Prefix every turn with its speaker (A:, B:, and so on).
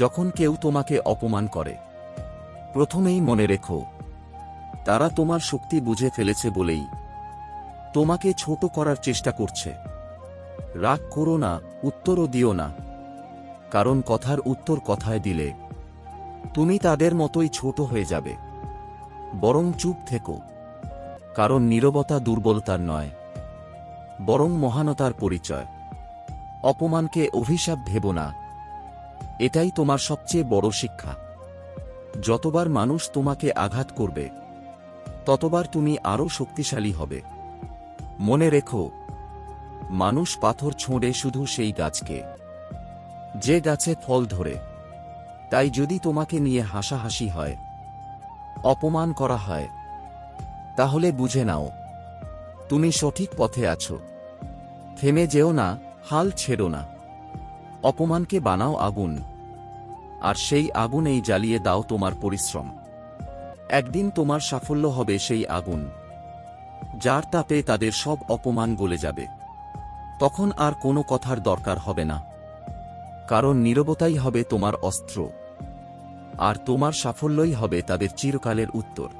A: যখন কেউ তোমাকে অপমান করে, প্রথমেই মনে রেখো, তারা তোমার শক্তি বুঝে ফেলেছে বলেই তোমাকে ছোট করার চেষ্টা করছে। রাগ করো না, উত্তরও দিও না, কারণ কথার উত্তর কথায় দিলে তুমি তাদের মতোই ছোট হয়ে যাবে। বরং চুপ থেকো, কারণ নীরবতা দুর্বলতার নয়, বরং মহানতার পরিচয়। অপমানকে অভিশাপ ভেব না। এটাই তোমার সবচেয়ে বড় শিক্ষা। যতবার মানুষ তোমাকে আঘাত করবে, ততবার তুমি আরও শক্তিশালী হবে। মনে রেখো, মানুষ পাথর ছোঁড়ে শুধু সেই গাছকে। যে গাছে ফল ধরে, তাই যদি তোমাকে নিয়ে হাসাহাসি হয়, অপমান করা হয়, তাহলে বুঝে নাও, তুমি সঠিক পথে আছো। থেমে যেও না, হাল ছেড়ো না। অপমানকে বানাও আগুন, আর সেই আগুনেই জ্বালিয়ে দাও তোমার পরিশ্রম। একদিন তোমার সাফল্য হবে সেই আগুন, যার তাপে তাদের সব অপমান গলে যাবে। তখন আর কোনো কথার দরকার হবে না, কারণ নীরবতাই হবে তোমার অস্ত্র, আর তোমার সাফল্যই হবে তাদের চিরকালের উত্তর।